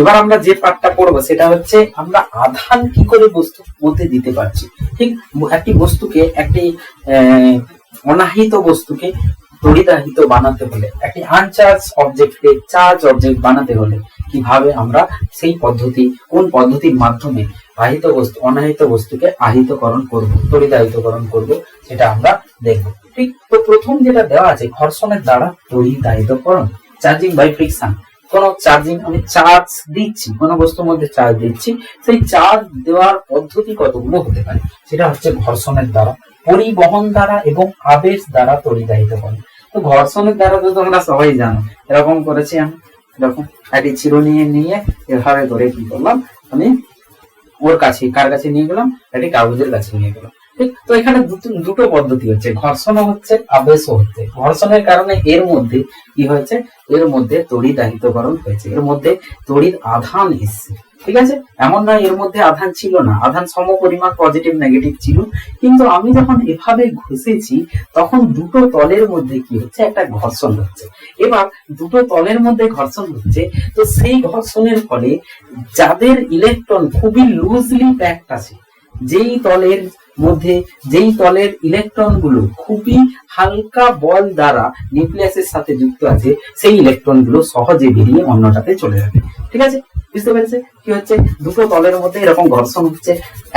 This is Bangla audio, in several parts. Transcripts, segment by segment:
এবার আমরা যে পার্টটা পড়ব, সেটা হচ্ছে আমরা আধান কি করে বস্তুর মধ্যে দিতে পারছি? ঠিক একটি বস্তুকে, একটি অনাহিত বস্তুকে তড়িদাহিত বানাতে হলে, একটি আনচার্জ অবজেক্টকে চার্জ অবজেক্ট বানাতে হলে কীভাবে আমরা সেই পদ্ধতি, কোন পদ্ধতির মাধ্যমে আহিত বস্তু, অনাহিত বস্তুকে আহিতকরণ করব তড়িদাহিতকরণ করব, সেটা আমরা দেখব। ঠিক তো প্রথম যেটা দেওয়া আছে, ঘর্ষণের দ্বারা তড়িদাহিতকরণ চার্জিং বাই ফ্রিকশন কোন চার্জিং আমি চার্জ দিচ্ছি, কোন বস্তুর মধ্যে চার্জ দিচ্ছি, সেই চার্জ দেওয়ার পদ্ধতি কতগুলো হতে পারে? সেটা হচ্ছে ঘর্ষণের দ্বারা, পরিবহন দ্বারা এবং আবেশ দ্বারা তড়িদাহিত করে। তো ঘর্ষণের দ্বারা তো তোমরা সবাই জানো, এরকম করেছি আমি। এরকম একটি চিরুনি নিয়ে নিয়ে এভাবে করে কি করলাম, আমি ওর কাছে, কার কাছে নিয়ে গেলাম? একটি কাগজের কাছে নিয়ে গেলাম। ঠিক তো এখানে দুটো পদ্ধতি হচ্ছে। ঘর্ষণও হচ্ছে, আবেশও হচ্ছে। ঘর্ষণের কারণে এর মধ্যে কি হয়েছে? এর মধ্যে তড়িৎ আহিতকরণ হয়েছে। এর মধ্যে তড়িৎ আধান এসছে। ঠিক আছে? এমন নয়, এর মধ্যে আধান ছিল না। আধান সম পরিমাণ পজিটিভ নেগেটিভ ছিল। কিন্তু আমি যখন এভাবে ঘষেছি, তখন দুটো তলের মধ্যে কি হচ্ছে? একটা ঘর্ষণ হচ্ছে। এবার দুটো তলের মধ্যে ঘর্ষণ হচ্ছে, তো সেই ঘর্ষণের ফলে যাদের ইলেকট্রন খুবই লুজলি প্যাকড আছে, যেই তলের মধ্যে যেই তলের ইলেকট্রনগুলো খুবই হালকা বল দ্বারা নিউক্লিয়াসের সাথে যুক্ত আছে, সেই ইলেকট্রনগুলো সহজে বেরিয়ে অন্যটাতে চলে যাবে। ঠিক আছে? বুঝতে পেরেছে? কি হচ্ছে? দুটো তলের মধ্যে এরকম ঘর্ষণ হচ্ছে।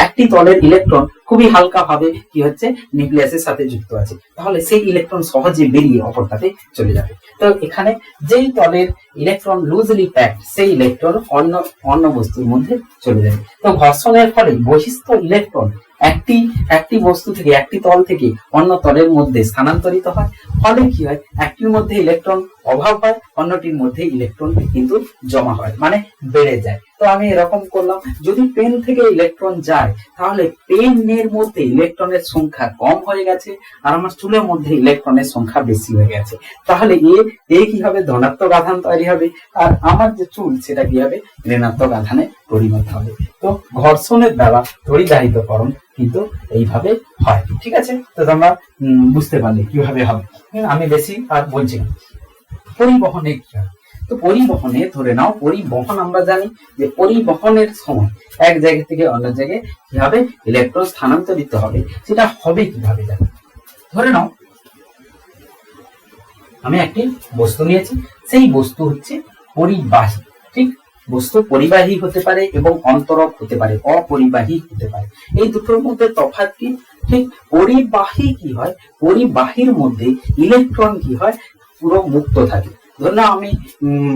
একটি তলের ইলেকট্রন খুবই হালকা ভাবে কি হচ্ছে? নিউক্লিয়াসের সাথে যুক্ত আছে। তাহলে সেই ইলেকট্রন সহজে বেরিয়ে অপরটাতে চলে যাবে। তো এখানে যেই তলের ইলেকট্রন লুজলি প্যাক সেই ইলেকট্রন অন্য অন্য বস্তুর মধ্যে চলে যাবে। তো ঘর্ষণের ফলে বহিস্থ ইলেকট্রন একটি একটি বস্তু থেকে, একটি তল থেকে অন্য তলের মধ্যে স্থানান্তরিত হয়। ফলে কি হয়? একটির মধ্যে ইলেকট্রন অভাব হয়, অন্যটির মধ্যে ইলেকট্রন কিন্তু জমা হয় মানে বেড়ে যায়। তো আমি এরকম করলাম, যদি পেন থেকে ইলেকট্রন যায়, তাহলে পেনের মধ্যে ইলেকট্রনের সংখ্যা কম হয়ে গেছে, আর আমার চুলের মধ্যে ইলেকট্রনের সংখ্যা বেশি হয়ে গেছে। তাহলে এ এ কি হবে ধনাত্মক আধান তৈরি হবে, আর আমার যে চুল, সেটা কি হবে ঋণাত্মক আধানে পরিণত হবে? তো ঘর্ষণের দ্বারা তড়িদাহিতকরণ কিন্তু এইভাবে হয়। ঠিক আছে? তো তোমরা বুঝতে পারলে কীভাবে হবে। আমি বেশি আর বলছি না। পরিবহনে কি হয় তো পরিবহনে, ধরে নাও পরিবহন আমরা জানি যে পরিবহনের সময় এক জায়গা থেকে অন্য জায়গায় কি হবে ইলেকট্রন স্থানান্তরিত হবে, সেটা হবে কীভাবে জানি? ধরে নাও, আমি একটি বস্তু নিয়েছি, সেই বস্তু হচ্ছে পরিবাহী। ঠিক? বস্তু পরিবাহী হতে পারে এবং অন্তরক হতে পারে, অপরিবাহী হতে পারে। এই দুটোর মধ্যে তফাৎ কি? ঠিক? পরিবাহী কি হয়? পরিবাহীর মধ্যে ইলেকট্রন কি হয়? পুরো মুক্ত থাকে। ধরুন আমি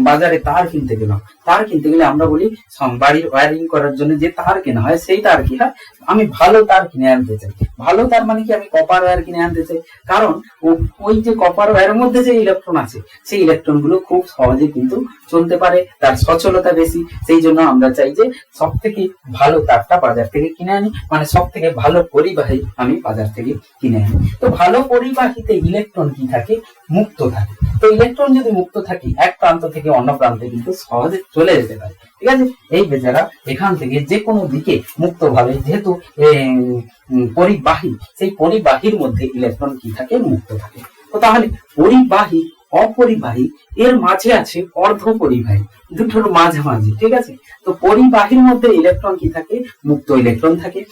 বাজারে তার কিনতে গেলাম। তার কিনতে গেলে আমরা বলি বাড়ির ওয়ারিং করার জন্য যে তার কেনা হয় সেই তার কি হয় আমি ভালো তার কিনে আনতে চাই। ভালো তার মানে কি আমি কপার ওয়্যার কিনে আনতে চাই? কারণ ওই যে কপার ওয়্যারের মধ্যে যে ইলেকট্রন আছে, সেই ইলেকট্রনগুলো খুব সহজে কিন্তু চলতে পারে, তার সচলতা বেশি। সেই জন্য আমরা চাই যে সব থেকে ভালো তারটা বাজার থেকে কিনে আনি মানে সব থেকে ভালো পরিবাহী আমি বাজার থেকে কিনে আনি। তো ভালো পরিবাহীতে ইলেকট্রন কি থাকে? মুক্ত থাকে। তো ইলেকট্রন যদি মুক্ত থাকে, এক প্রান্ত থেকে অন্য প্রান্তে কিন্তু সহজে চলে যেতে পারে। ঠিক আছে? এই বেচারা এখান থেকে যে কোনো দিকে মুক্তভাবে, যেহেতু পরিবাহী, সেই পরিবাহীর মধ্যে ইলেকট্রন কি থাকে? মুক্ত থাকে। তো তাহলে পরিবাহী অপরিবাহী, এর মাঝে আছে অর্ধ পরিবাহী দুটোর মাঝামাঝি, ঠিক আছে? তো পরিবাহীর মধ্যে ইলেকট্রন কি থাকে? মুক্ত ইলেকট্রন থাকে।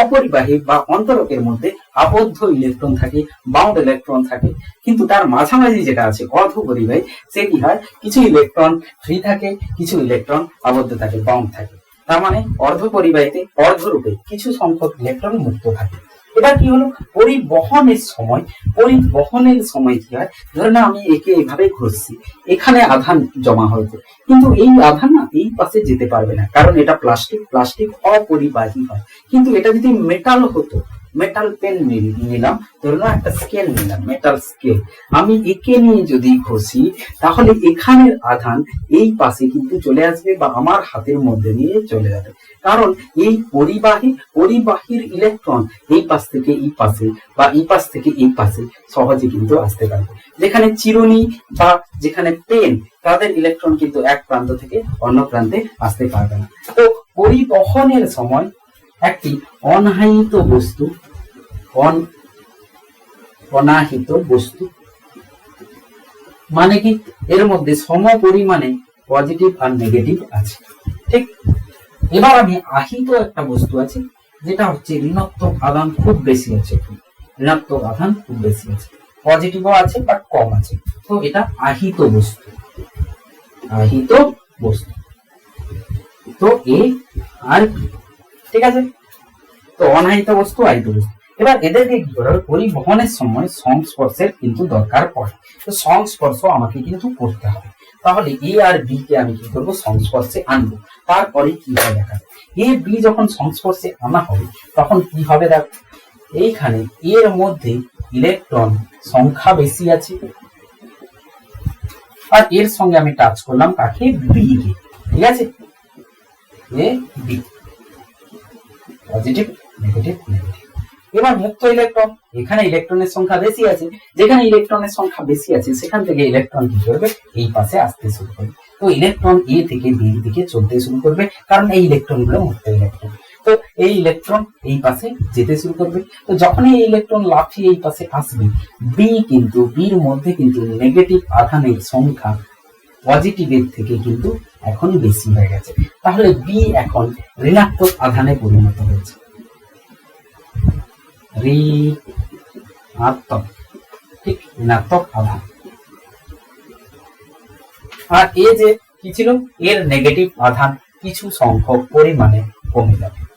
অপরিবাহী বা অন্তরকের মধ্যে আবদ্ধ ইলেকট্রন থাকে বাউন্ড ইলেকট্রন থাকে। কিন্তু তার মাঝামাঝি যেটা আছে অর্ধ পরিবাহী সে কি হয়? কিছু ইলেকট্রন ফ্রি থাকে, কিছু ইলেকট্রন আবদ্ধ থাকে বাউন্ড থাকে। তার মানে অর্ধ পরিবাহীতে অর্ধরূপে কিছু সংখ্যক ইলেকট্রন মুক্ত থাকে। এবার কি হলো? পরিবহনের সময় পরিবহনের সময় কি হয়? ধরে না আমি একে এভাবে ঘুরছি এখানে আধান জমা হয়েছে। কিন্তু এই আধান না এই পাশে যেতে পারবে না, কারণ এটা প্লাস্টিক প্লাস্টিক অপরিবাহী হয়। কিন্তু এটা যদি মেটাল হতো মেটাল পেন নিলাম। ধরুন একটা স্কেল নিলাম মেটাল স্কেল আমি একে নিয়ে যদি ঘষি, তাহলে এখানের আধান এই পাশে কিন্তু চলে আসবে বা আমার হাতের মধ্যে দিয়ে চলে যাবে। কারণ এই পরিবাহী, পরিবাহীর ইলেকট্রন এই পাশ থেকে এই পাশে বা এই পাশ থেকে এই পাশে সহজে কিন্তু আসতে পারবে। যেখানে চিরুনি বা যেখানে পেন তাদের ইলেকট্রন কিন্তু এক প্রান্ত থেকে অন্য প্রান্তে আসতে পারবে না। তো পরিবহনের সময় একটি অনাহিত বস্তু, অন, অনাহিত বস্তু। মানে কি? এর মধ্যে সম পরিমাণে পজিটিভ আর নেগেটিভ আছে। ঠিক? এবার আমি আহিত একটা বস্তু আছে, যেটা হচ্ছে ঋণাত্মক আধান খুব বেশি আছে ঋণাত্মক আধান খুব বেশি আছে। পজিটিভও আছে বাট কম আছে। তো এটা আহিত বস্তু। আহিত বস্তু। তো এ আর। ঠিক আছে? তো অনাহিত বস্তু আহিত বস্তু। এবার এদেরকে কি করে হবে? পরিবহনের সময় সংস্পর্শের কিন্তু দরকার পড়ে। তো সংস্পর্শ আমাকে কিন্তু করতে হবে। তাহলে এ আর বি কে আমি কি করব? সংস্পর্শে আনব। তারপরে কি হয় দেখা এ বি যখন সংস্পর্শে আনা হবে, তখন কি হবে দেখ? এইখানে এর মধ্যে ইলেকট্রন সংখ্যা বেশি আছে। আর এর সঙ্গে আমি টাচ করলাম কাকে? বি কে। ঠিক আছে? A B positive negative negative এবার মুক্ত ইলেকট্রন এখানে ইলেকট্রনের সংখ্যা বেশি আছে, যেখানে ইলেকট্রনের সংখ্যা বেশি আছে, সেখান থেকে ইলেকট্রন কি করবে? এই পাশে আসতে শুরু করবে। তো ইলেকট্রন এ থেকে বি দিকে চলতে শুরু করবে, কারণ এই ইলেকট্রনগুলো মুক্ত ইলেকট্রন তো এই ইলেকট্রন এই পাশে যেতে শুরু করবে। তো যখনই এই ইলেকট্রন লাফিয়ে এই পাশে আসবে বি কিন্তু বির মধ্যে কিন্তু নেগেটিভ আধানের সংখ্যা পজিটিভের থেকে কিন্তু এখন বেশি হয়ে গেছে। তাহলে বি এখন ঋণাত্মক আধানে পরিণত হয়েছে। ঠিক? ঋণাত্মক আধান। আর এ যে কি ছিল? এর নেগেটিভ আধান কিছু সংখ্যক পরিমাণে কমে যাবে।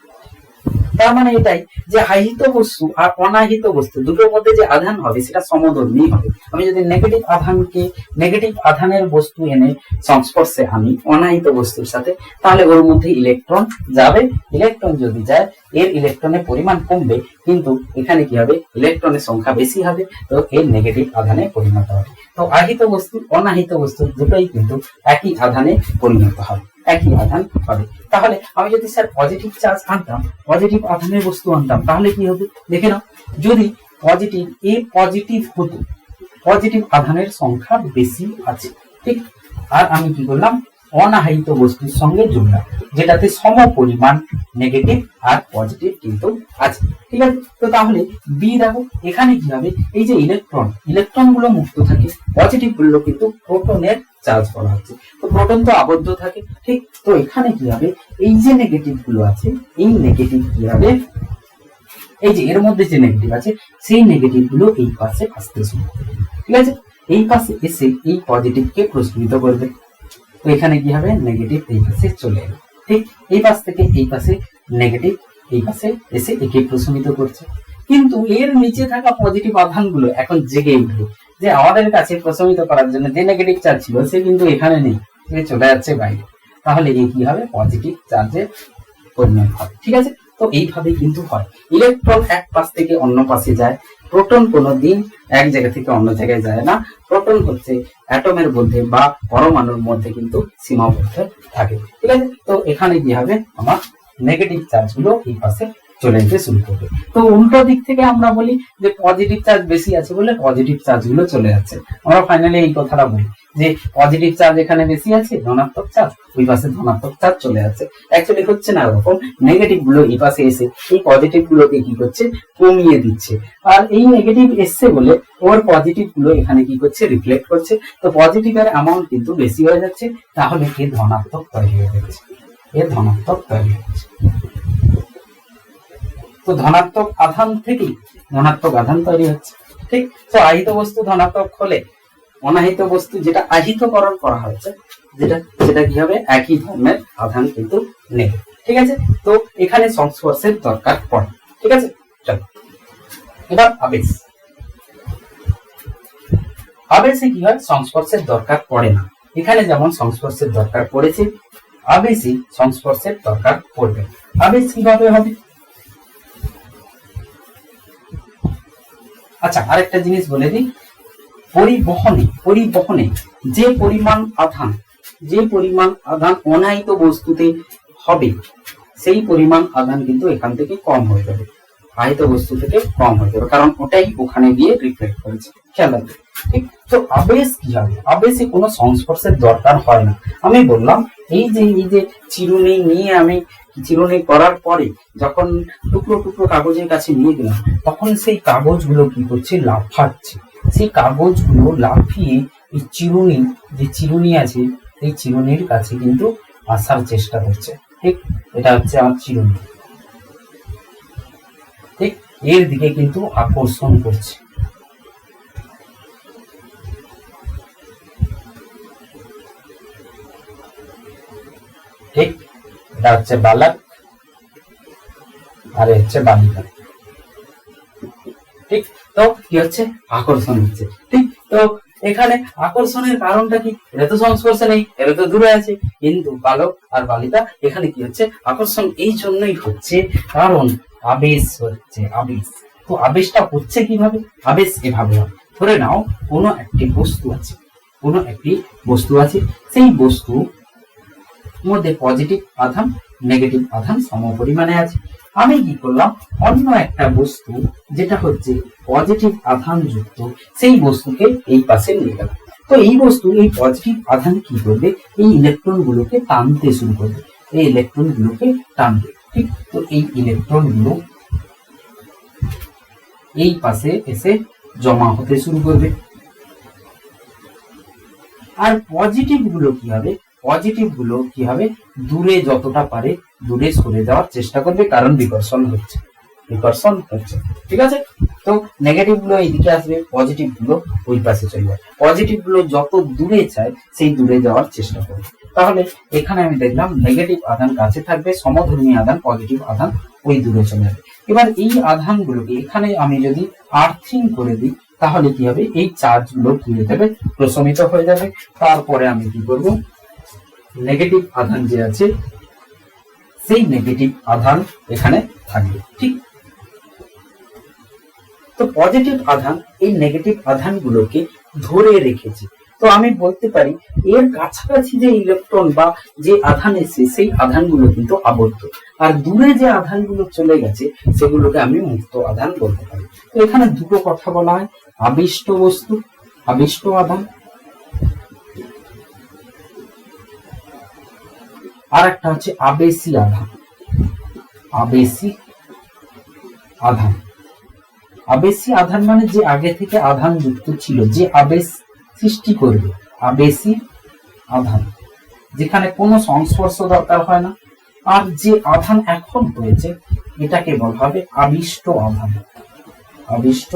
তার মানে এটাই যে আহিত বস্তু আর অনাহিত বস্তু, দুটোর মধ্যে যে আধান হবে, সেটা সমধর্মী হবে। আমি যদি নেগেটিভ আধানকে নেগেটিভ আধানের বস্তু এনে সংস্পর্শে আনি, অনাহিত বস্তুর সাথে, তাহলে ওর মধ্যে ইলেকট্রন যাবে। ইলেকট্রন যদি যায়, এর ইলেকট্রনের পরিমাণ কমবে, কিন্তু এখানে কি হবে? ইলেকট্রনের সংখ্যা বেশি হবে, তো এর নেগেটিভ আধানে পরিণত হবে। তো আহিত বস্তু, অনাহিত বস্তু দুটোই কিন্তু একই আধানে পরিণত হবে। একই আধান হবে তাহলে আমি যদি স্যার পজিটিভ চার্জ আনতাম পজিটিভ আধানের বস্তু আনতাম, তাহলে কি হবে? দেখে নাও। যদি পজিটিভ এ পজিটিভ হতো পজিটিভ আধানের সংখ্যা বেশি আছে, ঠিক? আর আমি কি করলাম? অনাহিত বস্তুর সঙ্গে জুড়লাম যেটাতে সম পরিমাণ নেগেটিভ আর পজিটিভ কিন্তু আছে। ঠিক আছে? তো তাহলে বি দেখো, এখানে কি হবে? এই যে ইলেকট্রন ইলেকট্রনগুলো মুক্ত থাকে পজিটিভগুলো কিন্তু প্রোটনের চার্জ করা হচ্ছে। তো প্রোটন তো আবদ্ধ থাকে, ঠিক? তো এখানে কি হবে? এই যে নেগেটিভগুলো আছে, এই নেগেটিভ কি হবে? এই যে এর মধ্যে যে নেগেটিভ আছে, সেই নেগেটিভগুলো এই পাশে আসতে শুরু ঠিক আছে? এই পাশে এসে এই পজিটিভ কে প্রস্ফুটিত করবে তো এখানে কি হবে? নেগেটিভ এই পাশে চলে এলো। ঠিক এই পাশ থেকে এই পাশে নেগেটিভ এই পাশে এসে একে প্রশমিত করছে। কিন্তু এর নিচে থাকা পজিটিভ আধানগুলো এখন জেগে উঠবে। যে আমাদের কাছে প্রশমিত করার জন্য যে নেগেটিভ চার্জ ছিল, সে কিন্তু এখানে নেই। চলে যাচ্ছে বাইরে। তাহলে এই কি হবে? পজিটিভ চার্জে পরিণত হবে। ঠিক আছে? তো এইভাবে কিন্তু হয়। ইলেকট্রন এক পাশ থেকে অন্য পাশে যায় প্রোটন কোনো দিন এক জায়গা থেকে অন্য জায়গায় যায় না। প্রোটন হচ্ছে অ্যাটমের মধ্যে বা পরমাণুর মধ্যে কিন্তু সীমাবদ্ধ থাকে। ঠিক আছে? তো এখানে কি হবে? আমার নেগেটিভ চার্জগুলো এই পাশে চলে যেতে শুরু করবে। তো উল্টো দিক থেকে আমরা বলি যে পজিটিভ চার্জ বেশি আছে বলে পজিটিভ চার্জগুলো চলে যাচ্ছে। আমরা ফাইনালি এই কথাটা বলি যে পজিটিভ চার্জ এখানে বেশি আছে, ধনাত্মক চার্জ ওই পাশে ধনাত্মক চার্জ চলে যাচ্ছে। অ্যাকচুয়ালি হচ্ছে না ওরকম নেগেটিভগুলো এই পাশে এসে, এই পজিটিভ গুলোকে কি করছে? কমিয়ে দিচ্ছে। আর এই নেগেটিভ এসছে বলে ওর পজিটিভগুলো এখানে কি করছে? রিফ্লেক্ট করছে। তো পজিটিভ এর অ্যামাউন্ট কিন্তু বেশি হয়ে যাচ্ছে, তাহলে এ ধনাত্মক তৈরি হয়ে যাচ্ছে। এ ধনাত্মক তৈরি হচ্ছে তো ধনাত্মক আধান থেকেই ধনাত্মক আধান তৈরি হচ্ছে। ঠিক? তো আহিত বস্তু ধনাত্মক হলে অনাহিত বস্তু যেটা আহিতকরণ করা হয়েছে যেটা, সেটা কি হবে? একই ধর্মের আধান কিন্তু নেই। ঠিক আছে? তো এখানে সংস্পর্শের দরকার পড়ে। ঠিক আছে? চলো। এবার আবেশ। আবেশে কি হয়? সংস্পর্শের দরকার পড়ে না। এখানে যেমন সংস্পর্শের দরকার পড়েছে আবেশে সংস্পর্শের দরকার পড়বে। আবেশ কীভাবে হবে? আচ্ছা আরেকটা জিনিস বলে দিই। পরিবহনে পরিবহনে যে পরিমাণ আধান, যে পরিমাণ আধান অনায়িত বস্তুতে হবে, সেই পরিমাণ আধান কিন্তু এখান থেকে কম হয়ে যাবে। আহিত বস্তু থেকে কম হয়ে যাবে। কারণ ওটাই ওখানে গিয়ে রিফ্লেক্ট করেছে। খেয়াল রাখবে, ঠিক? তো আবেশ কি হবে? আবেশে কোনো সংস্পর্শের দরকার হয় না। আমি বললাম, এই যে এই যে চিরুনি নিয়ে আমি চিরুনি করার পরে যখন টুকরো টুকরো কাগজের কাছে নিয়ে গেলাম, তখন সেই কাগজগুলো কি করছে? লাফাচ্ছে। সেই কাগজগুলো লাফিয়ে এই চিরুনি, যে চিরুনি আছে এই চিরুনির কাছে কিন্তু আসার চেষ্টা করছে, ঠিক? এটা হচ্ছে আমার চিরুনি। এর দিকে কিন্তু আকর্ষণ করছে। ঠিক, এটা হচ্ছে বালক, আর হচ্ছে বালিকা। ঠিক, তো কি হচ্ছে? আকর্ষণ হচ্ছে। ঠিক, তো এখানে আকর্ষণের কারণটা কি? এটা তো সংস্পর্শে নেই, এটা তো দূরে আছে। কিন্তু বালক আর বালিকা, এখানে কি হচ্ছে? আকর্ষণ, এই জন্যই হচ্ছে কারণ আবেশ হচ্ছে, আবেশ। তো আবেশটা হচ্ছে কীভাবে? আবেশ এভাবে হয় ধরে নাও, কোনো একটি বস্তু আছে, কোনো একটি বস্তু আছে, সেই বস্তু মধ্যে পজিটিভ আধান নেগেটিভ আধান সম পরিমাণে আছে। আমি কি করলাম? অন্য একটা বস্তু যেটা হচ্ছে পজিটিভ আধান যুক্ত, সেই বস্তুকে এই পাশে নিয়ে গেলাম। তো এই বস্তু, এই পজিটিভ আধান কি করবে? এই ইলেকট্রন গুলোকে টানতে শুরু করবে। এই ইলেকট্রন গুলোকে টানবে। ঠিক তো এই ইলেকট্রনগুলো এই পাশে এসে জমা হতে শুরু করবে। আর পজিটিভগুলো কি হবে? পজিটিভগুলো কি হবে? দূরে যতটা পারে দূরে সরে যাওয়ার চেষ্টা করবে, কারণ বিকর্ষণ হচ্ছে। বিকর্ষণ হচ্ছে। ঠিক আছে? তো নেগেটিভগুলো এইদিকে আসবে পজিটিভগুলো ওই পাশে চলে যাবে। পজিটিভগুলো যত দূরে চায়, সেই দূরে যাওয়ার চেষ্টা করবে। তাহলে এখানে আমি দেখলাম নেগেটিভ আধান কাছে থাকবে, সমধর্মী আধান পজিটিভ আধান ওই দূরে চলে যাবে। এবার এই আধান গুলোকে এখানে আমি যদি আর্থিং করে দিই, তাহলে কি হবে? এই চার্জগুলো কি হয়ে যাবে প্রশমিত হয়ে যাবে। তারপরে আমি কি করব? নেগেটিভ আধান যে আছে, সেই নেগেটিভ আধান এখানে থাকবে। ঠিক তো পজিটিভ আধান, এই নেগেটিভ আধানগুলোকে ধরে রেখেছে। তো আমি বলতে পারি, এর কাছাকাছি যে ইলেকট্রন বা যে আধান এসে, সেই আধানগুলো কিন্তু আবদ্ধ। আর দূরে যে আধানগুলো চলে গেছে, সেগুলোকে আমি মুক্ত আধান বলতে পারি। তো এখানে দুটো কথা বলা হয়, আবিষ্ট বস্তু, আবিষ্ট আধান, আর একটা হচ্ছে আবেশি আধান। আবেশি আধান। আবেশি আধান মানে যে আগে থেকে আধান যুক্ত ছিল, যে আবেশ সৃষ্টি করবে। আবেশি আধান। যেখানে কোনো সংস্পর্শ দরকার হয় না। আর যে আধান এখন হয়েছে এটাকে বলা হবে আবিষ্ট আধান। আবিষ্ট।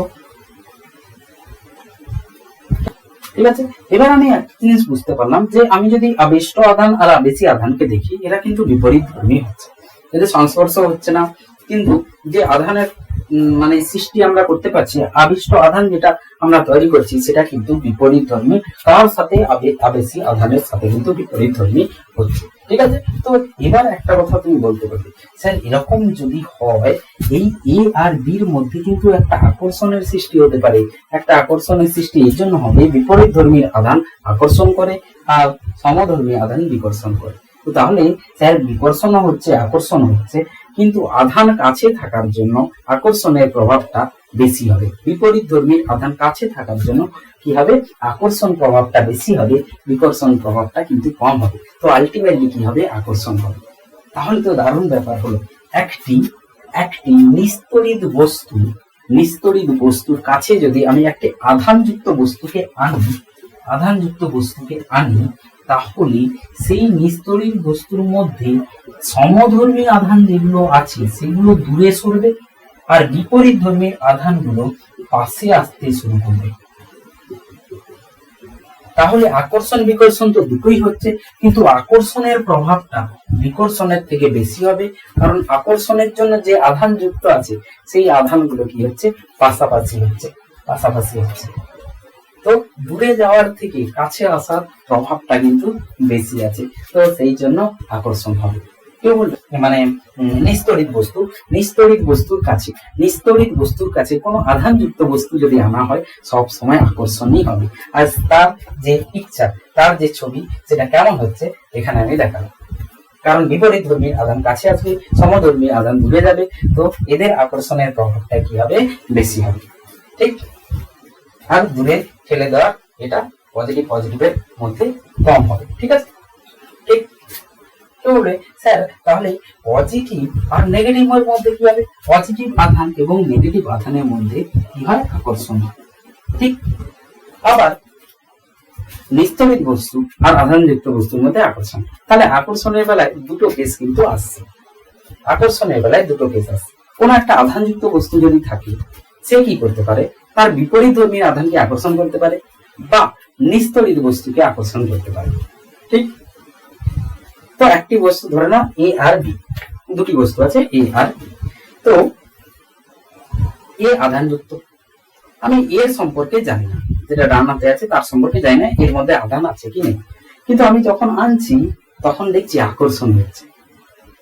ঠিক আছে? এবার আমি একটা জিনিস বুঝতে পারলাম যে আমি যদি আবিষ্ট আধান আর আবেশি আধানকে দেখি, এরা কিন্তু বিপরীত ধর্মী হচ্ছে। এদের সংস্পর্শ হচ্ছে না। কিন্তু যে আধানের মানে সৃষ্টি আমরা করতে পারছি আবিষ্ট আধান যেটা আমরা তৈরি করছি, সেটা কিন্তু বিপরীত ধর্মী, তার সাথে আবে- আবেশি আধানের সাথে কিন্তু বিপরীত ধর্মী হচ্ছে। ঠিক আছে? তো এবার একটা কথা তুমি বলতে পারবে। স্যার, এরকম যদি হয়, এই এ আর বির মধ্যে কিন্তু একটা আকর্ষণের সৃষ্টি হতে পারে। একটা আকর্ষণের সৃষ্টি এই জন্য হবে বিপরীত ধর্মীর আধান আকর্ষণ করে, আর সমধর্মী আধান বিকর্ষণ করে। তো তাহলে, স্যার বিকর্ষণ হচ্ছে আকর্ষণ হচ্ছে। কিন্তু আধান কাছে থাকার জন্য আকর্ষণের প্রভাবটা বেশি হবে। বিপরীত ধর্মীর আধান কাছে থাকার জন্য কি হবে? আকর্ষণ প্রভাবটা বেশি হবে, বিকর্ষণ প্রভাবটা কিন্তু কম হবে। তো আলটিমেটলি কি হবে? আকর্ষণ হবে। তাহলে তো দারুণ ব্যাপার হলো, একটি একটি নিস্তরিত বস্তু, নিস্তরিত বস্তুর কাছে যদি আমি একটি আধানযুক্ত বস্তুকে আনি, আধানযুক্ত বস্তুকে আনি তাহলে সেই নিস্তরিত বস্তুর মধ্যে সমধর্মী আধান যেগুলো আছে, সেগুলো দূরে সরবে আর বিপরীত ধর্মীর আধানগুলো পাশে আসতে শুরু করবে। তাহলে আকর্ষণ বিকর্ষণ তো দুটোই হচ্ছে, কিন্তু আকর্ষণের প্রভাবটা বিকর্ষণের থেকে বেশি হবে, কারণ আকর্ষণের জন্য যে আধান যুক্ত আছে, সেই আধানগুলো কি হচ্ছে? পাশাপাশি হচ্ছে পাশাপাশি হচ্ছে। তো দূরে যাওয়ার থেকে কাছে আসার প্রভাবটা কিন্তু বেশি আছে। তো সেই জন্য আকর্ষণ হবে। মানে নিস্তরিত বস্তু, নিস্তরিত বস্তুর কাছে, নিস্তরিত বস্তুর কাছে কোনো আধানযুক্ত বস্তু যদি আনা হয়, সব সময় আকর্ষণই হবে। আর তার যে পিকচার তার যে ছবি, সেটা কেমন হচ্ছে, এখানে আমি দেখালাম। কারণ বিপরীত ধর্মীর আদান কাছে আসবে সমধর্মী আদান দূরে যাবে, তো এদের আকর্ষণের প্রভাবটা কি হবে? বেশি হবে। ঠিক? আর দূরে ঠেলে দেওয়া এটা পজিটিভ পজিটিভের মধ্যে কম হবে, ঠিক আছে? ঠিক। কেউ স্যার, তাহলে পজিটিভ আর নেগেটিভ এর মধ্যে কি হবে পজিটিভ আধান এবং নেগেটিভ আধানের মধ্যে কি হয়? আকর্ষণ ঠিক। আবার নিস্তড়িত বস্তু আর আধানযুক্ত বস্তুর মধ্যে আকর্ষণ। তাহলে আকর্ষণের বেলায় দুটো কেস কিন্তু আসছে। আকর্ষণের বেলায় দুটো কেস আসছে। কোন একটা আধানযুক্ত বস্তু যদি থাকে, সে কি করতে পারে? তার বিপরীত ধর্মী আধানকে আকর্ষণ করতে পারে বা নিস্তড়িত বস্তুকে আকর্ষণ করতে পারে। ঠিক? তো একটি বস্তু ধরে নাও এ আর বি দুটি বস্তু আছে এ আর বি তো, এ আধানযুক্ত। আমি এর সম্পর্কে জানি না। যেটা রান্নাতে আছে, তার সম্পর্কে জানি না, এর মধ্যে আধান আছে কি নেই। কিন্তু আমি যখন আনছি, তখন দেখছি আকর্ষণ হচ্ছে।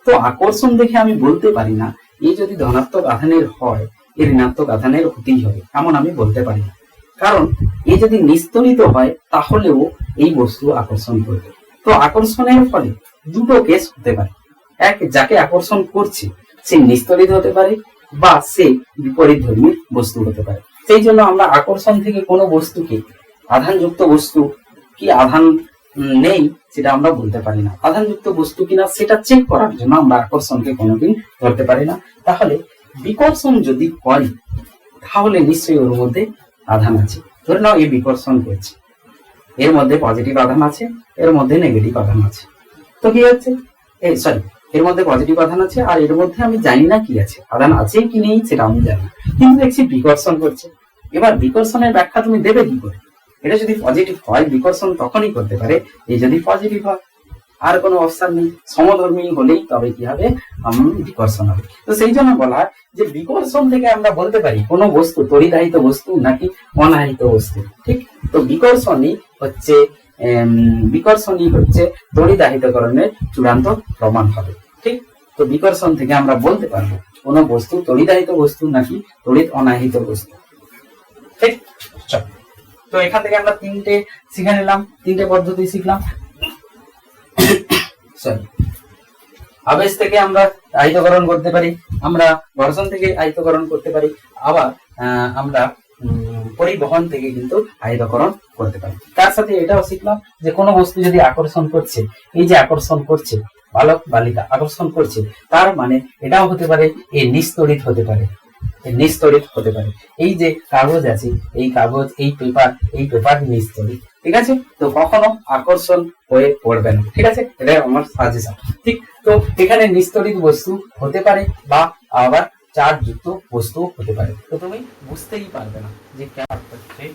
তো আকর্ষণ দেখে আমি বলতে পারি না এই যদি ধনাত্মক আধানের হয় এর ঋণাত্মক আধানের হতেই হবে, এমন আমি বলতে পারি না। কারণ, এ যদি নিস্তরিত হয়, তাহলেও এই বস্তু আকর্ষণ করবে। তো আকর্ষণের ফলে দুটো কেস হতে পারে। এক, যাকে আকর্ষণ করছে, সে নিস্তরিত হতে পারে বা সে বিপরীত ধর্মী বস্তু হতে পারে। সেই জন্য আমরা আকর্ষণ থেকে কোনো বস্তুকে, আধানযুক্ত বস্তু কি আধান নেই, সেটা আমরা বলতে পারি না। আধানযুক্ত বস্তু কিনা, সেটা চেক করার জন্য আমরা আকর্ষণকে কোনোদিন ধরতে পারি না। তাহলে বিকর্ষণ যদি করি, তাহলে নিশ্চয়ই ওর মধ্যে আধান আছে। ধরে নাও এই বিকর্ষণ করছে এর মধ্যে পজিটিভ আধান আছে, এর মধ্যে নেগেটিভ আধান আছে। তো কি হচ্ছে? এই সরি এর মধ্যে পজিটিভ আধান আছে আর এর মধ্যে আমি জানি না কি আছে। আধান আছে কি নেই সেটা আমি জানি কিন্তু দেখছি বিকর্ষণ করছে এবার বিকর্ষণের ব্যাখ্যা তুমি দেবে কি করে? এটা যদি পজিটিভ হয়, বিকর্ষণ তখনই করতে পারে এই যদি পজিটিভ হয়। আর কোনো অপশন নেই। সমধর্মী হলেই তবে কি হবে? বিকর্ষণ হবে। তো সেই জন্য বলা যে বিকর্ষণ থেকে আমরা বলতে পারি, কোনো বস্তু তরিদাহিত বস্তু নাকি অনাহিত বস্তু। ঠিক? তো বিকর্ষণই হচ্ছে বিকর্ষণই হচ্ছে তড়িদাহিতকরণের চূড়ান্ত প্রমাণ হবে। ঠিক? তো বিকর্ষণ থেকে আমরা বলতে পারব, কোনো বস্তু তড়িদাহিত বস্তু নাকি তড়িৎ অনাহিত বস্তু। ঠিক? তো এখান থেকে আমরা তিনটে শিখে নিলাম, তিনটে পদ্ধতি শিখলাম। সরি আবেশ থেকে আমরা আয়তকরণ করতে পারি, আমরা ঘর্ষণ থেকে আয়তকরণ করতে পারি, আবার আমরা পরিবহন থেকে কিন্তু আয়তকরণ করতে পারি। তার সাথে এটাও শিখলাম যে কোনো বস্তু যদি আকর্ষণ করছে, এই যে আকর্ষণ করছে, বালক, বালিকা আকর্ষণ করছে, তার মানে এটাও হতে পারে এই নিস্তড়িত হতে পারে। এই নিস্তড়িত হতে পারে। এই যে কাগজ আছে, এই কাগজ, এই পেপার এই পেপার নিস্তড়িত, ঠিক আছে? তো কখনো আকর্ষণ হয়ে পড়বে না, ঠিক আছে? এটা আমার সাজেশন ঠিক, তো এখানে নিস্তরিত বস্তু হতে পারে বা আবার চার্জ যুক্ত বস্তু হতে পারে। তো তুমি বুঝতেই পারবে না যে কেমন হচ্ছে।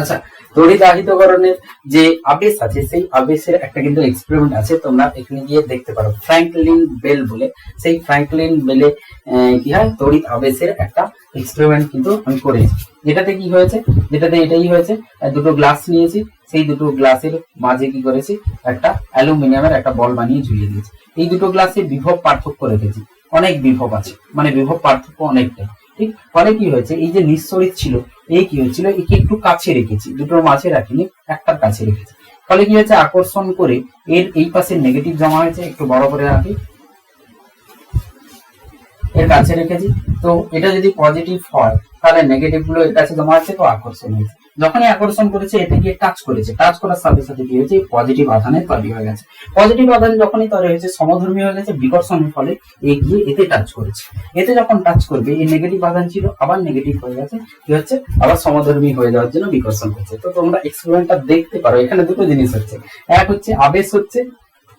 আচ্ছা তড়িদাহিতকরণের যে আবেশ আছে, সেই আবেশের একটা কিন্তু এক্সপেরিমেন্ট আছে, তোমরা এখানে গিয়ে দেখতে পারো। ফ্র্যাঙ্কলিন বেল বলে, সেই ফ্র্যাঙ্কলিন বেলে কি হয়? তড়িৎ আবেশের একটা এক্সপেরিমেন্ট কিন্তু আমি করেছি। যেটাতে কি হয়েছে? যেটাতে এটাই হয়েছে দুটো গ্লাস নিয়েছি, সেই দুটো গ্লাসের মাঝে কি করেছি? একটা অ্যালুমিনিয়ামের একটা বল বানিয়ে ঝুলিয়ে দিয়েছি। এই দুটো গ্লাসে বিভব পার্থক্য রেখেছি। অনেক বিভব আছে। মানে বিভব পার্থক্য অনেকটাই। ঠিক? ফলে কি হয়েছে? এই যে নিঃসরিত ছিল এই কি হয়েছিল? একে একটু কাছে রেখেছি, দুটোর মাঝে রাখিনি, একটার কাছে রেখেছি। ফলে কি হয়েছে? আকর্ষণ করে এর এই পাশে নেগেটিভ জমা হয়েছে, একটু বড় করে রাখি। এর কাছে রেখেছি। তো এটা যদি পজিটিভ হয়, তাহলে নেগেটিভগুলো এর কাছে জমা হচ্ছে তো আকর্ষণ হয়েছে। যখনই আকর্ষণ করেছে, এতে গিয়ে টাচ করেছে। টাচ করার সাথে সাথে কি হয়েছে? পজিটিভ আধানে তৈরি হয়ে গেছে। পজিটিভ আধান যখনই তৈরি হয়েছে, সমধর্মী হয়ে গেছে, বিকর্ষণের ফলে এগিয়ে এতে টাচ করেছে। এতে যখন টাচ করবে এই নেগেটিভ আধান ছিল, আবার নেগেটিভ হয়ে গেছে। কি হচ্ছে? আবার সমধর্মী হয়ে যাওয়ার জন্য বিকর্ষণ করছে তো তোমরা এক্সপেরিমেন্টটা দেখতে পারো। এখানে দুটো জিনিস হচ্ছে। এক হচ্ছে, আবেশ হচ্ছে,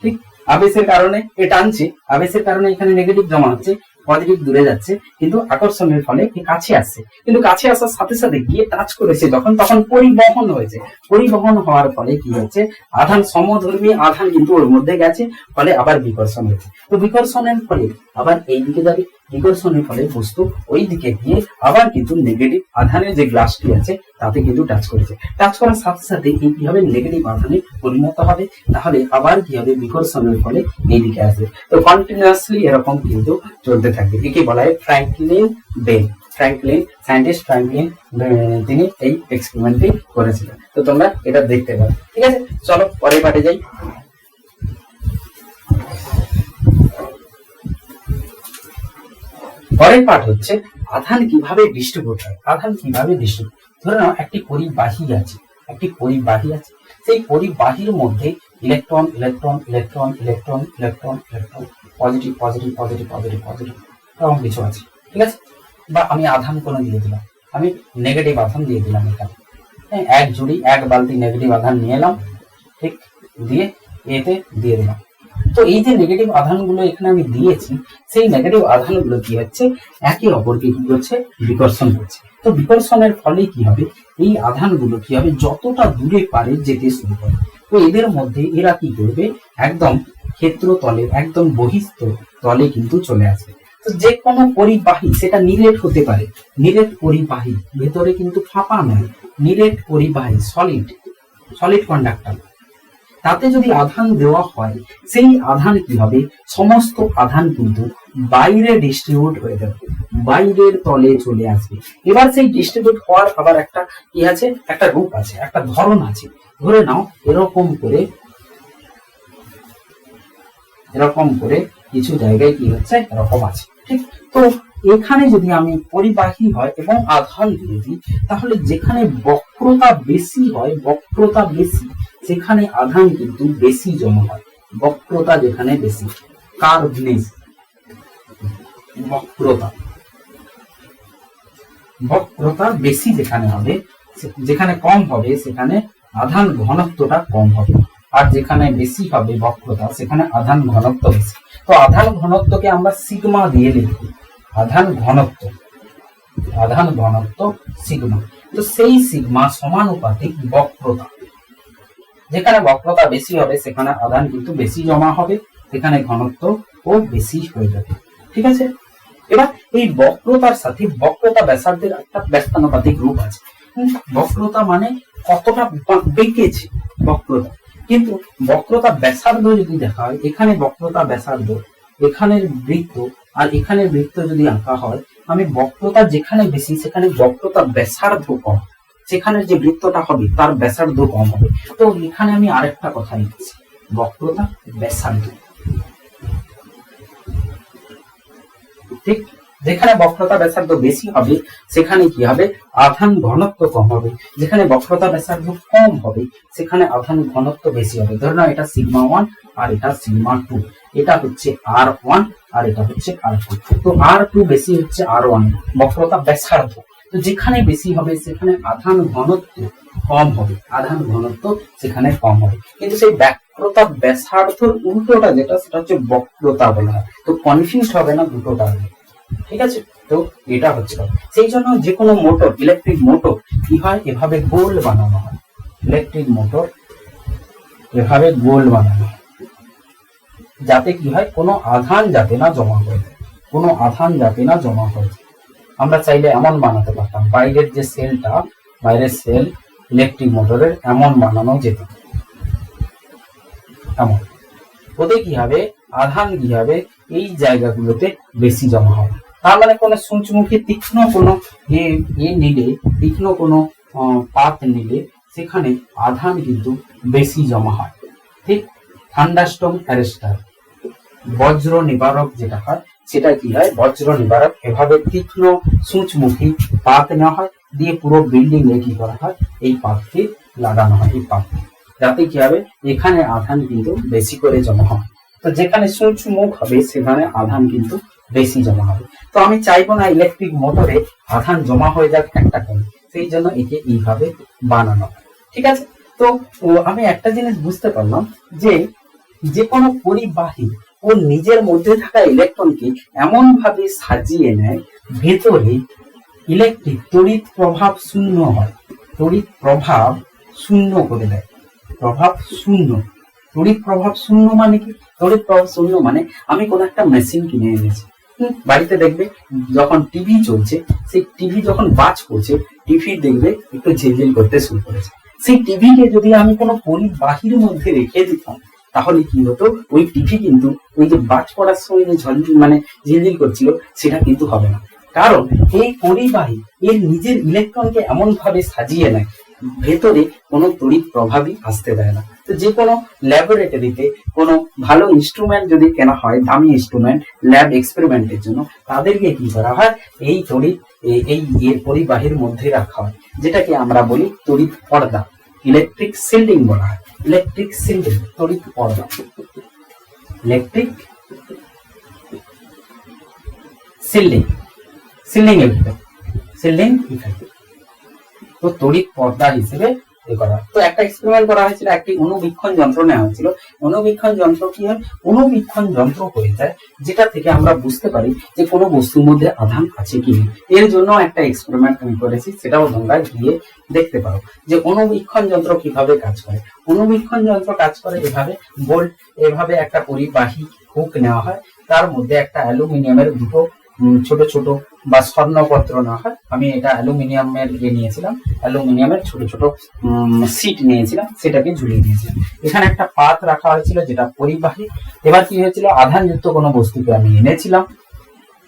ঠিক? আবেশের কারণে, এ টানছে। আবেশের কারণে এখানে নেগেটিভ জমা হচ্ছে। পজিটিভ দূরে যাচ্ছে, কিন্তু আকর্ষণের ফলে কাছে আসছে। কিন্তু কাছে আসার সাথে সাথে গিয়ে টাচ করেছে যখন, তখন পরিবহন হয়েছে। পরিবহন হওয়ার ফলে কি হচ্ছে? আধান, সমধর্মী আধান কিন্তু ওর মধ্যে গেছে, ফলে আবার বিকর্ষণ হয়েছে তো বিকর্ষণের ফলে আবার এই দিকে যাবে বিকর্ষণের ফলে বস্তু ওই দিকে গিয়ে আবার কিন্তু নেগেটিভ আধানের যে গ্লাসটি আছে, তাতে কিন্তু টাচ করেছে। টাচ করার সাথে সাথে এই কি হবে? নেগেটিভ আধানে পরিণত হবে। তাহলে আবার কি হবে? বিকর্ষণের ফলে এই দিকে আসবে। তো কন্টিনিউয়াসলি এরকম কিন্তু চলতে থাকবে। একে বলা হয় Franklin bell Franklin scientist Franklin তিনি এই এক্সপেরিমেন্টটি করেছিলেন। তো তোমরা এটা দেখতে পারো। ঠিক আছে? চলো, পরের পার্টে যাই। পরের পাঠ হচ্ছে আধান কীভাবে ডিস্ট্রিবিউট হয়? আধান কীভাবে ডিস্ট্রিবিউট ধরে নাও একটি পরিবাহী আছে একটি পরিবাহী আছে। সেই পরিবাহীর মধ্যে electron electron electron electron electron electron positive positive positive positive positive এরকম কিছু আছে। ঠিক আছে? বা আমি আধান কোনো দিয়ে দিলাম। আমি নেগেটিভ আধান দিয়ে দিলাম এখানে। হ্যাঁ, এক জুড়ি এক বালতি নেগেটিভ আধান নিয়ে এলাম। ঠিক? দিয়ে এতে দিয়ে দিলাম। তো এই যে নেগেটিভ আধানগুলো এখানে আমি দিয়েছি, সেই নেগেটিভ আধানগুলো কি হচ্ছে? একে অপরকে কি করছে? বিকর্ষণ করছে। তো বিকর্ষণের ফলে কি হবে? এই আধানগুলো কি হবে? যতটা দূরে পারে যেতে শুরু করে। তো এদের মধ্যে এরা কি করবে? একদম ক্ষেত্র তলে, একদম বহিস্থ তলে কিন্তু চলে আসবে। তো যে কোনো পরিবাহী, সেটা নিরেট হতে পারে। নিরেট পরিবাহী, ভেতরে কিন্তু ফাঁপা নয়। নিরেট পরিবাহী সলিড সলিড কন্ডাক্টর তাতে যদি আধান দেওয়া হয়, সেই আধান কি হবে সমস্ত আধান কিন্তু বাইরে ডিস্ট্রিবিউট হয়ে যাবে, বাইরের তলে চলে আসবে। এবার সেই ডিস্ট্রিবিউট হওয়ার আবার একটা কি আছে? একটা রূপ আছে, একটা ধরন আছে। ধরে নাও, এরকম করে এরকম করে কিছু জায়গায় কি হচ্ছে? এরকম আছে, ঠিক? তো এখানে যদি আমি পরিবাহী হয় এবং আধান দিয়ে দিই, তাহলে যেখানে বক্রতা বেশি হয়, বক্রতা বেশি সেখানে আধান কিন্তু বেশি জমা হয়, বক্রতা যেখানে বেশি। কার্ভনেস বক্রতা। বক্রতা বেশি যেখানে হবে যেখানে কম হবে, সেখানে আধান ঘনত্বটা কম হবে। আর যেখানে বেশি হবে বক্রতা, সেখানে আধান ঘনত্ব বেশি। তো আধান ঘনত্বকে আমরা সিগমা দিয়ে লিখব। আধান ঘনত্ব। আধান ঘনত্ব সিগমা। তো সেই সিগমা সমানুপাতিক বক্রতা। যেখানে বক্রতা বেশি হবে, সেখানে আধান কিন্তু বেশি জমা হবে, সেখানে ঘনত্ব ও বেশি হয়ে যাবে। ঠিক আছে? এবার এই বক্রতার সাথে বক্রতা ব্যাসার্ধের একটা ব্যস্তানুপাতিক রূপ আছে। বক্রতা মানে কতটা বেঁকেছে বক্রতা। কিন্তু বক্রতা ব্যাসার্ধ যদি দেখা হয় এখানে বক্রতা ব্যাসার্ধ, এখানের বৃত্ত, আর এখানের বৃত্ত যদি আঁকা হয় আমি বক্রতা যেখানে বেশি, সেখানে বক্রতা ব্যাসার্ধ কম। সেখানে যে বৃত্তটা হবে, তার ব্যাসার্ধ কম হবে। তো এখানে আমি আরেকটা কথা লিখছি। বক্রতা ব্যাসার্ধ। ঠিক? যেখানে বক্রতা ব্যাসার্ধ বেশি হবে, সেখানে কি হবে? আধান ঘনত্ব কম হবে। যেখানে বক্রতা ব্যাসার্ধ কম হবে, সেখানে আধান ঘনত্ব বেশি হবে। ধরে নাও, এটা সিগমা ওয়ান আর এটা সিগমা টু। এটা হচ্ছে আর ওয়ান আর এটা হচ্ছে আর টু। তো আর টু বেশি হচ্ছে আর ওয়ান। বক্রতা ব্যাসার্ধ। তো যেখানে বেশি হবে, সেখানে আধান ঘনত্ব কম হবে। আধান ঘনত্ব সেখানে কম হবে। কিন্তু সেই বক্রতা ব্যাসার্ধর উল্টোটা যেটা, সেটা হচ্ছে বক্রতা বলা হয়। তো কনফিউজ হবে না দুটোটা। ঠিক আছে? তো এটা হচ্ছে সেই জন্য যে কোনো মোটর ইলেকট্রিক মোটর কি হয়? এভাবে গোল বানানো হয়। ইলেকট্রিক মোটর এভাবে গোল বানানো হয়। যাতে কি হয়? কোনো আধান যাতে না জমা হয়ে যায়। কোনো আধান যাতে না জমা হয়ে যায়। আমরা চাইলে এমন বানাতে পারতাম। বাইরের যে সেলটা, বাইরের সেল ইলেকট্রিক মোটরের এমন বানানো যেত। এমন। ওতে কি হবে? আধান কি হবে? এই জায়গাগুলোতে বেশি জমা হবে। তার মানে কোনো সূর্যমুখী তীক্ষ্ণ কোনো এ নিলে, তীক্ষ্ণ কোনো পাত নিলে সেখানে আধান কিন্তু বেশি জমা হয়। ঠিক থান্ডাস্টম অ্যারেস্টার। বজ্র নিবারক যেটা হয় সেটা কি হয়? বজ্র নিবারক। এভাবে তীক্ষ্ণ সূচমুখী পাত নেওয়া হয়, দিয়ে পুরো বিল্ডিং এ কি করা হয়? এই পাতকে লাগানো হয়, এই পাতকে যাতে কি হবে? এখানে আধান কিন্তু বেশি করে জমা হবে। তো যেখানে সূর্য মুখ হবে, সেখানে আধান কিন্তু বেশি জমা হবে। তো আমি চাইব না ইলেকট্রিক মোটরে আধান জমা হয়ে যাক একটা কম সেই জন্য একে এইভাবে বানানো হয়। ঠিক আছে? তো আমি একটা জিনিস বুঝতে পারলাম যে যে কোনো পরিবাহী ও নিজের মধ্যে থাকা ইলেকট্রনকে এমন ভাবে সাজিয়ে নেয়, ভেতরে ইলেকট্রিক তড়িৎ প্রভাব শূন্য হয়। তড়িৎ প্রভাব শূন্য করে দেয়। প্রভাব শূন্য। তড়িৎ প্রভাব শূন্য মানে কি? তড়িৎ প্রভাব শূন্য মানে আমি কোন একটা মেশিন কিনে এনেছি। বাড়িতে দেখবে যখন টিভি চলছে, সেই টিভি যখন বাজ করছে টিভি দেখবে একটু ঝিলঝিল করতে শুরু করেছে। সেই টিভিকে যদি আমি কোনো পরিবাহীর মধ্যে রেখে দিতাম তাহলে কি হতো? ওই টিভি কিন্তু, ওই যে বাজ পড়ার সময় যে ঝলঝিল মানে ঝিলঝিল করছিল, সেটা কিন্তু হবে না। কারণ এই পরিবাহী এর নিজের ইলেকট্রনকে এমন ভাবে সাজিয়ে নেয়, ভেতরে কোনো তড়িৎ প্রভাবই আসতে দেয় না। তো যে কোনো ল্যাবরেটরিতে কোনো ভালো ইনস্ট্রুমেন্ট যদি কেনা হয়, দামি ইনস্ট্রুমেন্ট ল্যাব এক্সপেরিমেন্টের জন্য, তাদেরকে কি করা হয়? এই তড়িৎ এই পরিবাহীর মধ্যে রাখা হয়। যেটাকে আমরা বলি তড়িৎ পর্দা। ইলেকট্রিক সিল্ডিং বলা হয়। ইলেকট্রিক সিল্ডিং তড়িৎ পর্দা। ইলেকট্রিক সিল্ডিং সিল্ডিং এর ভিতরে। সে ইফেক্ট তো তড়িৎ পর্দা হিসেবে করা তো একটা এক্সপেরিমেন্ট করা হয়েছিল, একটি অনুবীক্ষণ যন্ত্র নেওয়া হয়েছিল। অনুবীক্ষণ যন্ত্র কি হয়? অনুবীক্ষণ যন্ত্র হয়ে যায়, যেটা থেকে আমরা বুঝতে পারি যে কোনো বস্তুর মধ্যে আধান আছে কি এর জন্য একটা এক্সপেরিমেন্ট আমি করেছি, সেটাও তোমরা গিয়ে দেখতে পারো যে অনুবীক্ষণ যন্ত্র কীভাবে কাজ করে। অনুবীক্ষণ যন্ত্র কাজ করে এভাবে বোল্ট এভাবে একটা পরিবাহী হুক নেওয়া হয়। তার মধ্যে একটা অ্যালুমিনিয়ামের দুটো ছোট ছোট বা স্বর্ণপত্র না হয়। আমি এটা অ্যালুমিনিয়ামের ইয়ে নিয়েছিলাম। অ্যালুমিনিয়ামের ছোট ছোট সিট নিয়েছিলাম। সেটাকে ঝুলিয়ে দিয়েছিলাম এখানে একটা পাত রাখা হয়েছিল যেটা পরিবাহী। এবার কি হয়েছিল? আধানযুক্ত কোনো বস্তুকে আমি এনেছিলাম।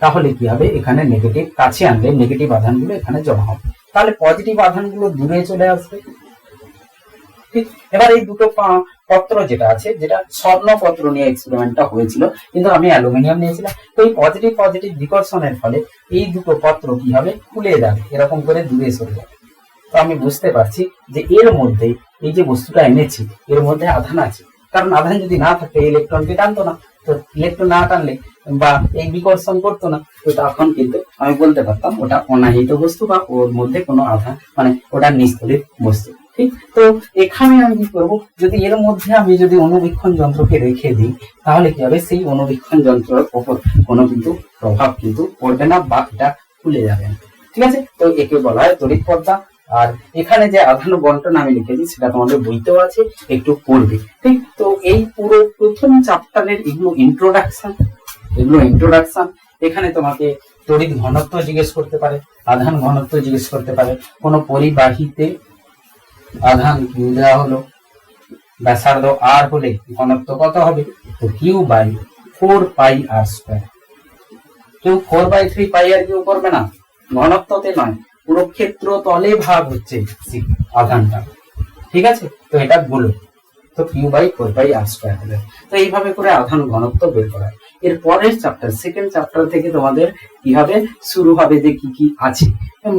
তাহলে কি হবে? এখানে নেগেটিভ কাছে আনলে নেগেটিভ আধানগুলো এখানে জমা হবে। তাহলে পজিটিভ আধানগুলো দূরে চলে আসবে। ঠিক? এবার এই দুটো পত্র যেটা আছে, যেটা স্বর্ণপত্র নিয়ে এক্সপেরিমেন্টটা হয়েছিল, কিন্তু আমি অ্যালুমিনিয়াম নিয়েছিলাম। তো এই পজিটিভ পজিটিভ বিকর্ষণের ফলে এই দুটো পত্র কি হবে? খুলে যাবে, এরকম করে দূরে সরে যাবে। তো আমি বুঝতে পারছি যে এর মধ্যে এই যে বস্তুটা এনেছি, এর মধ্যে আধান আছে। কারণ আধান যদি না থাকতো ইলেকট্রনকে টানতো না। তো ইলেকট্রন না টানলে বা এই বিকর্ষণ করতো না, তো তখন কিন্তু আমি বলতে পারতাম, ওটা অনাহিত বস্তু বা ওর মধ্যে কোনো আধান মানে ওটা নিস্তরিত বস্তু। ঠিক তো এখানে আমি কি করব? যদি এর মধ্যে আমি যদি অনুবীক্ষণ যন্ত্রকে রেখে দিই, তাহলে কি হবে? সেই অনুবীক্ষণ যন্ত্রের ওপর কোনো কিন্তু প্রভাব কিন্তু পড়বে না বা এটা খুলে যাবে। ঠিক আছে? তো একে বলা হয় তড়িৎ পর্দা আর এখানে যে আধান বন্টন আমি লিখেছি, সেটা তোমাদের বইতেও আছে, একটু পড়বে। ঠিক? তো এই পুরো প্রথম চ্যাপ্টারের এগুলো ইন্ট্রোডাকশন এগুলো ইন্ট্রোডাকশন এখানে তোমাকে তড়িৎ ঘনত্ব জিজ্ঞেস করতে পারে, আধান ঘনত্ব জিজ্ঞেস করতে পারে। কোনো পরিবাহীতে আধান কিউ দেওয়া হলো। ব্যাসার্ধ আর হলে ঘনত্ব কত হবে? তো q by four pi r square কেউ four by three pi r q করবে না? ঘনত্বতে নয়, পুরো ক্ষেত্র তলে ভাগ হচ্ছে আধানটা। ঠিক আছে? তো এটা গুলো তো q by four by r square হবে। তো এইভাবে করে আধান ঘনত্ব বের করা। এর পরের চ্যাপ্টার সেকেন্ড চ্যাপ্টার থেকে তোমাদের কি হবে? শুরু হবে যে কি কি আছে।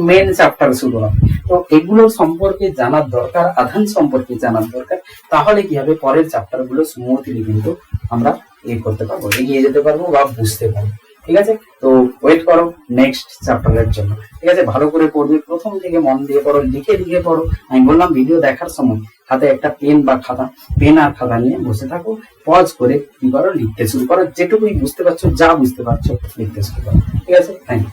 মেন চ্যাপ্টার শুরু হবে। তো এগুলো সম্পর্কে জানার দরকার, আধান সম্পর্কে জানার দরকার। তাহলে কি হবে? পরের চ্যাপ্টারগুলো স্মুথলি কিন্তু আমরা এ করতে পারব। এগিয়ে যেতে পারব বা বুঝতে পারব। ঠিক আছে? তো ওয়েট করো নেক্সট চ্যাপ্টারের জন্য। ঠিক আছে? ভালো করে পড়বে। প্রথম থেকে মন দিয়ে পড়ো, লিখে লিখে পড়ো। আমি বললাম ভিডিও দেখার সময় হাতে একটা পেন বা খাতা পেন আর খাতা নিয়ে বসে থাকো। পজ করে কি করো? লিখতে শুরু করো। যেটুকুই বুঝতে পারছ, যা বুঝতে পারছ, লিখতে শুরু করো। ঠিক আছে? Thank you